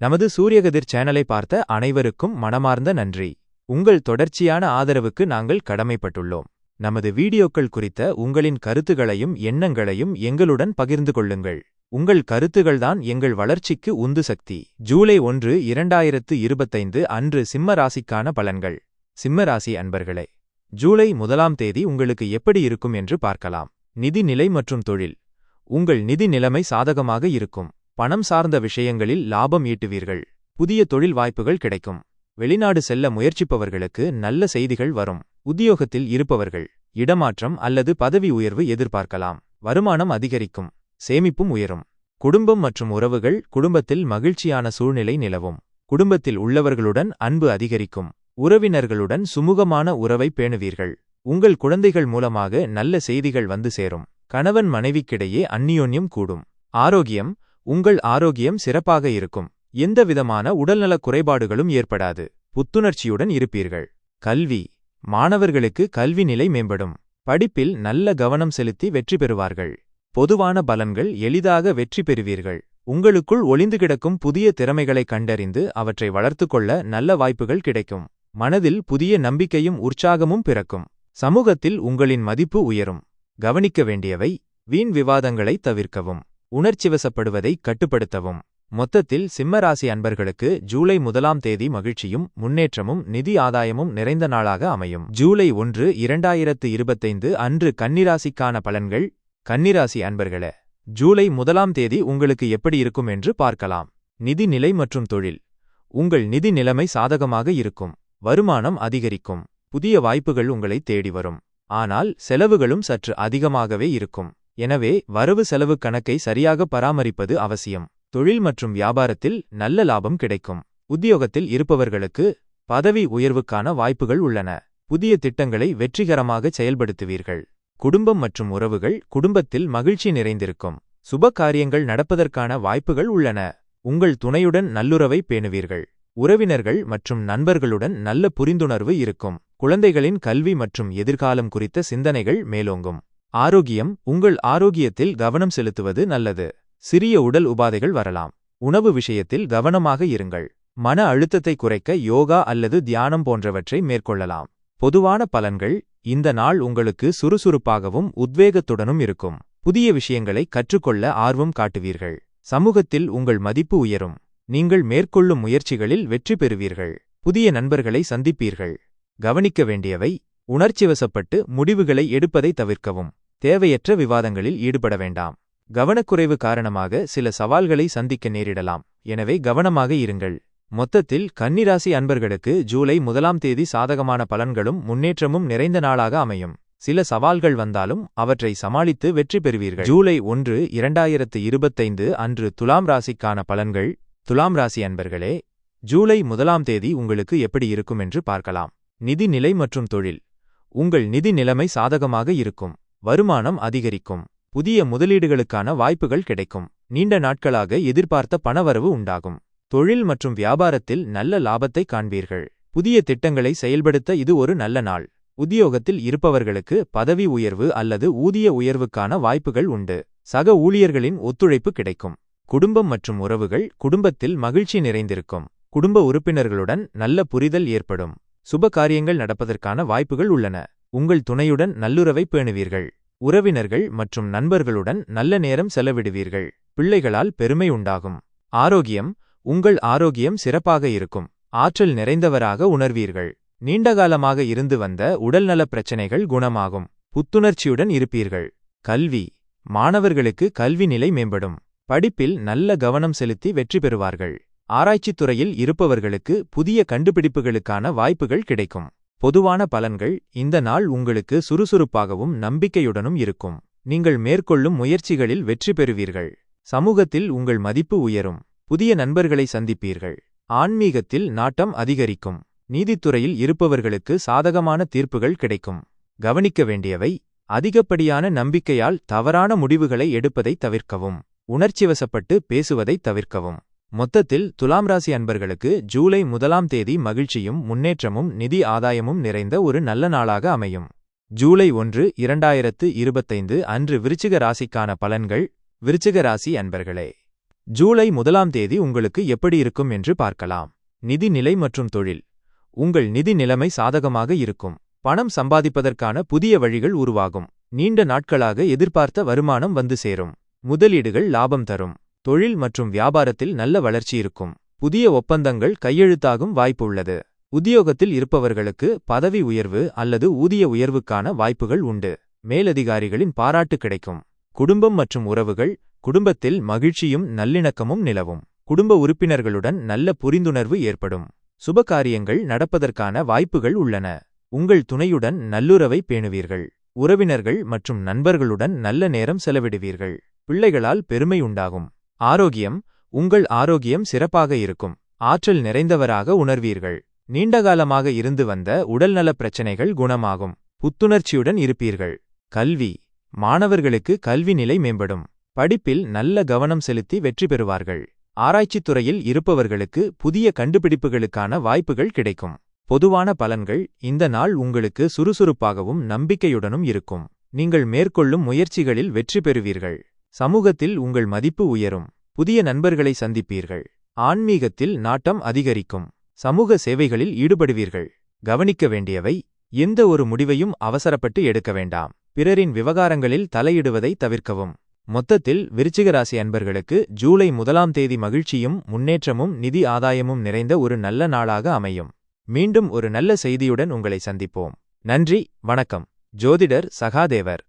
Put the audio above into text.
நமது சூரியகதிர் சேனலை பார்த்த அனைவருக்கும் மனமார்ந்த நன்றி. உங்கள் தொடர்ச்சியான ஆதரவுக்கு நாங்கள் கடமைப்பட்டுள்ளோம். நமது வீடியோக்கள் குறித்த உங்களின் கருத்துகளையும் எண்ணங்களையும் எங்களுடன் பகிர்ந்து கொள்ளுங்கள். உங்கள் கருத்துகள்தான் எங்கள் வளர்ச்சிக்கு உந்து சக்தி. ஜூலை ஒன்று இரண்டாயிரத்து இருபத்தைந்து அன்று சிம்ம ராசிக்கான பலன்கள். சிம்ம ராசி அன்பர்களே ஜூலை முதலாம் தேதி உங்களுக்கு எப்படி இருக்கும் என்று பார்க்கலாம். நிதி நிலை மற்றும் தொழில். உங்கள் நிதி நிலைமை சாதகமாக இருக்கும். பணம் சார்ந்த விஷயங்களில் லாபம் ஈட்டுவீர்கள். புதிய தொழில் வாய்ப்புகள் கிடைக்கும். வெளிநாடு செல்ல முயற்சிப்பவர்களுக்கு நல்ல செய்திகள் வரும். உத்தியோகத்தில் இருப்பவர்கள் இடமாற்றம் அல்லது பதவி உயர்வு எதிர்பார்க்கலாம். வருமானம் அதிகரிக்கும். சேமிப்பும் உயரும். குடும்பம் மற்றும் உறவுகள் குடும்பத்தில் மகிழ்ச்சியான சூழ்நிலை நிலவும். குடும்பத்தில் உள்ளவர்களுடன் அன்பு அதிகரிக்கும். உறவினர்களுடன் சுமூகமான உறவை பேணுவீர்கள். உங்கள் குழந்தைகள் மூலமாக நல்ல செய்திகள் வந்து சேரும். கணவன் மனைவிக்கிடையே அந்நியோன்யம் கூடும். ஆரோக்கியம் உங்கள் ஆரோக்கியம் சிறப்பாக இருக்கும். எந்தவிதமான உடல்நலக் குறைபாடுகளும் ஏற்படாது. புத்துணர்ச்சியுடன் இருப்பீர்கள். கல்வி. மாணவர்களுக்கு கல்வி நிலை மேம்படும். படிப்பில் நல்ல கவனம் செலுத்தி வெற்றி பெறுவார்கள். பொதுவான பலன்கள் எளிதாக வெற்றி பெறுவீர்கள். உங்களுக்குள் ஒளிந்து கிடக்கும் புதிய திறமைகளை கண்டறிந்து அவற்றை வளர்த்துக் கொள்ள நல்ல வாய்ப்புகள் கிடைக்கும். மனதில் புதிய நம்பிக்கையும் உற்சாகமும் பிறக்கும். சமூகத்தில் உங்களின் மதிப்பு உயரும். கவனிக்க வேண்டியவை. வீண் விவாதங்களை தவிர்க்கவும். உணர்ச்சிவசப்படுவதை கட்டுப்படுத்தவும். மொத்தத்தில் சிம்மராசி அன்பர்களுக்கு ஜூலை முதலாம் தேதி மகிழ்ச்சியும் முன்னேற்றமும் நிதி ஆதாயமும் நிறைந்த நாளாக அமையும். ஜூலை ஒன்று இரண்டாயிரத்து இருபத்தைந்து அன்று கன்னிராசிக்கான பலன்கள். கன்னிராசி அன்பர்களே ஜூலை முதலாம் தேதி உங்களுக்கு எப்படி இருக்கும் என்று பார்க்கலாம். நிதி நிலை மற்றும் தொழில். உங்கள் நிதி நிலைமை சாதகமாக இருக்கும். வருமானம் அதிகரிக்கும். புதிய வாய்ப்புகள் உங்களை தேடி வரும். ஆனால் செலவுகளும் சற்று அதிகமாகவே இருக்கும். எனவே வரவு செலவு கணக்கை சரியாக பராமரிப்பது அவசியம். தொழில் மற்றும் வியாபாரத்தில் நல்ல லாபம் கிடைக்கும். உத்தியோகத்தில் இருப்பவர்களுக்கு பதவி உயர்வுக்கான வாய்ப்புகள் உள்ளன. புதிய திட்டங்களை வெற்றிகரமாக செயல்படுத்துவீர்கள். குடும்பம் மற்றும் உறவுகள் குடும்பத்தில் மகிழ்ச்சி நிறைந்திருக்கும். சுப காரியங்கள் நடப்பதற்கான வாய்ப்புகள் உள்ளன. உங்கள் துணையுடன் நல்லுறவை பேணுவீர்கள். உறவினர்கள் மற்றும் நண்பர்களுடன் நல்ல புரிந்துணர்வு இருக்கும். குழந்தைகளின் கல்வி மற்றும் எதிர்காலம் குறித்த சிந்தனைகள் மேலோங்கும். ஆரோக்கியம் உங்கள் ஆரோக்கியத்தில் கவனம் செலுத்துவது நல்லது. சிறிய உடல் உபாதைகள் வரலாம். உணவு விஷயத்தில் கவனமாக இருங்கள். மன அழுத்தத்தை குறைக்க யோகா அல்லது தியானம் போன்றவற்றை மேற்கொள்ளலாம். பொதுவான பலன்கள் இந்த நாள் உங்களுக்கு சுறுசுறுப்பாகவும் உத்வேகத்துடனும் இருக்கும். புதிய விஷயங்களை கற்றுக்கொள்ள ஆர்வம் காட்டுவீர்கள். சமூகத்தில் உங்கள் மதிப்பு உயரும். நீங்கள் மேற்கொள்ளும் முயற்சிகளில் வெற்றி பெறுவீர்கள். புதிய நண்பர்களை சந்திப்பீர்கள். கவனிக்க வேண்டியவை உணர்ச்சிவசப்பட்டு முடிவுகளை எடுப்பதை தவிர்க்கவும். தேவையற்ற விவாதங்களில் ஈடுபட வேண்டாம். கவனக்குறைவு காரணமாக சில சவால்களை சந்திக்க நேரிடலாம். எனவே கவனமாக இருங்கள். மொத்தத்தில் கன்னிராசி அன்பர்களுக்கு ஜூலை முதலாம் தேதி சாதகமான பலன்களும் முன்னேற்றமும் நிறைந்த நாளாக அமையும். சில சவால்கள் வந்தாலும் அவற்றை சமாளித்து வெற்றி பெறுவீர்கள். ஜூலை ஒன்று இரண்டாயிரத்து இருபத்தைந்து அன்று துலாம் ராசிக்கான பலன்கள். துலாம் ராசி அன்பர்களே ஜூலை முதலாம் தேதி உங்களுக்கு எப்படி இருக்கும் என்று பார்க்கலாம். நிதி நிலை மற்றும் தொழில். உங்கள் நிதி நிலைமை சாதகமாக இருக்கும். வருமானம் அதிகரிக்கும். புதிய முதலீடுகளுக்கான வாய்ப்புகள் கிடைக்கும். நீண்ட நாட்களாக எதிர்பார்த்த பணவரவு உண்டாகும். தொழில் மற்றும் வியாபாரத்தில் நல்ல லாபத்தை காண்பீர்கள். புதிய திட்டங்களை செயல்படுத்த இது ஒரு நல்ல நாள். உத்தியோகத்தில் இருப்பவர்களுக்கு பதவி உயர்வு அல்லது ஊதிய உயர்வுக்கான வாய்ப்புகள் உண்டு. சக ஊழியர்களின் ஒத்துழைப்பு கிடைக்கும். குடும்பம் மற்றும் உறவுகள் குடும்பத்தில் மகிழ்ச்சி நிறைந்திருக்கும். குடும்ப உறுப்பினர்களுடன் நல்ல புரிதல் ஏற்படும். சுப காரியங்கள் நடப்பதற்கான வாய்ப்புகள் உள்ளன. உங்கள் துணையுடன் நல்லுறவை பேணுவீர்கள். உறவினர்கள் மற்றும் நண்பர்களுடன் நல்ல நேரம் செலவிடுவீர்கள். பிள்ளைகளால் பெருமை உண்டாகும். ஆரோக்கியம் உங்கள் ஆரோக்கியம் சிறப்பாக இருக்கும். ஆற்றல் நிறைந்தவராக உணர்வீர்கள். நீண்டகாலமாக இருந்து வந்த உடல்நலப் பிரச்சினைகள் குணமாகும். புத்துணர்ச்சியுடன் இருப்பீர்கள். கல்வி மாணவர்களுக்கு கல்வி நிலை மேம்படும். படிப்பில் நல்ல கவனம் செலுத்தி வெற்றி பெறுவார்கள். ஆராய்ச்சித் துறையில் இருப்பவர்களுக்கு புதிய கண்டுபிடிப்புகளுக்கான வாய்ப்புகள் கிடைக்கும். பொதுவான பலன்கள் இந்த நாள் உங்களுக்கு சுறுசுறுப்பாகவும் நம்பிக்கையுடனும் இருக்கும். நீங்கள் மேற்கொள்ளும் முயற்சிகளில் வெற்றி பெறுவீர்கள். சமூகத்தில் உங்கள் மதிப்பு உயரும். புதிய நண்பர்களை சந்திப்பீர்கள். ஆன்மீகத்தில் நாட்டம் அதிகரிக்கும். நீதித்துறையில் இருப்பவர்களுக்கு சாதகமான தீர்ப்புகள் கிடைக்கும். கவனிக்க வேண்டியவை அதிகப்படியான நம்பிக்கையால் தவறான முடிவுகளை எடுப்பதை தவிர்க்கவும். உணர்ச்சிவசப்பட்டு பேசுவதை தவிர்க்கவும். மொத்தத்தில் துலாம் ராசி அன்பர்களுக்கு ஜூலை முதலாம் தேதி மகிழ்ச்சியும் முன்னேற்றமும் நிதி ஆதாயமும் நிறைந்த ஒரு நல்ல நாளாக அமையும். ஜூலை ஒன்று இரண்டாயிரத்து இருபத்தைந்து அன்று விருச்சிக ராசிக்கான பலன்கள் விருச்சிக ராசி அன்பர்களே. ஜூலை முதலாம் தேதி உங்களுக்கு எப்படி இருக்கும் என்று பார்க்கலாம். நிதி நிலை மற்றும் தொழில். உங்கள் நிதி நிலைமை சாதகமாக இருக்கும். பணம் சம்பாதிப்பதற்கான புதிய வழிகள் உருவாகும். நீண்ட நாட்களாக எதிர்பார்த்த வருமானம் வந்து சேரும். முதலீடுகள் லாபம் தரும். தொழில் மற்றும் வியாபாரத்தில் நல்ல வளர்ச்சி இருக்கும். புதிய ஒப்பந்தங்கள் கையெழுத்தாகும் வாய்ப்பு உள்ளது உத்தியோகத்தில் இருப்பவர்களுக்கு பதவி உயர்வு அல்லது ஊதிய உயர்வுக்கான வாய்ப்புகள் உண்டு. மேலதிகாரிகளின் பாராட்டு கிடைக்கும். குடும்பம் மற்றும் உறவுகள் குடும்பத்தில் மகிழ்ச்சியும் நல்லிணக்கமும் நிலவும். குடும்ப உறுப்பினர்களுடன் நல்ல புரிந்துணர்வு ஏற்படும். சுபகாரியங்கள் நடப்பதற்கான வாய்ப்புகள் உள்ளன. உங்கள் துணையுடன் நல்லுறவை பேணுவீர்கள். உறவினர்கள் மற்றும் நண்பர்களுடன் நல்ல நேரம் செலவிடுவீர்கள். பிள்ளைகளால் பெருமை உண்டாகும். ஆரோக்கியம் உங்கள் ஆரோக்கியம் சிறப்பாக இருக்கும். ஆற்றல் நிறைந்தவராக உணர்வீர்கள். நீண்டகாலமாக இருந்து வந்த உடல்நலப் பிரச்சினைகள் குணமாகும். புத்துணர்ச்சியுடன் இருப்பீர்கள். கல்வி. மாணவர்களுக்கு கல்வி நிலை மேம்படும். படிப்பில் நல்ல கவனம் செலுத்தி வெற்றி பெறுவார்கள். ஆராய்ச்சித் துறையில் இருப்பவர்களுக்கு புதிய கண்டுபிடிப்புகளுக்கான வாய்ப்புகள் கிடைக்கும். பொதுவான பலன்கள் இந்த நாள் உங்களுக்கு சுறுசுறுப்பாகவும் நம்பிக்கையுடனும் இருக்கும். நீங்கள் மேற்கொள்ளும் முயற்சிகளில் வெற்றி பெறுவீர்கள். சமூகத்தில் உங்கள் மதிப்பு உயரும். புதிய நண்பர்களை சந்திப்பீர்கள். ஆன்மீகத்தில் நாட்டம் அதிகரிக்கும். சமூக சேவைகளில் ஈடுபடுவீர்கள். கவனிக்க வேண்டியவை எந்த ஒரு முடிவையும் அவசரப்பட்டு எடுக்க வேண்டாம். பிறரின் விவகாரங்களில் தலையிடுவதை தவிர்க்கவும். மொத்தத்தில் விருச்சிகராசி அன்பர்களுக்கு ஜூலை முதலாம் தேதி மகிழ்ச்சியும் முன்னேற்றமும் நிதி ஆதாயமும் நிறைந்த ஒரு நல்ல நாளாக அமையும். மீண்டும் ஒரு நல்ல செய்தியுடன் உங்களை சந்திப்போம். நன்றி வணக்கம். ஜோதிடர் சகாதேவர்.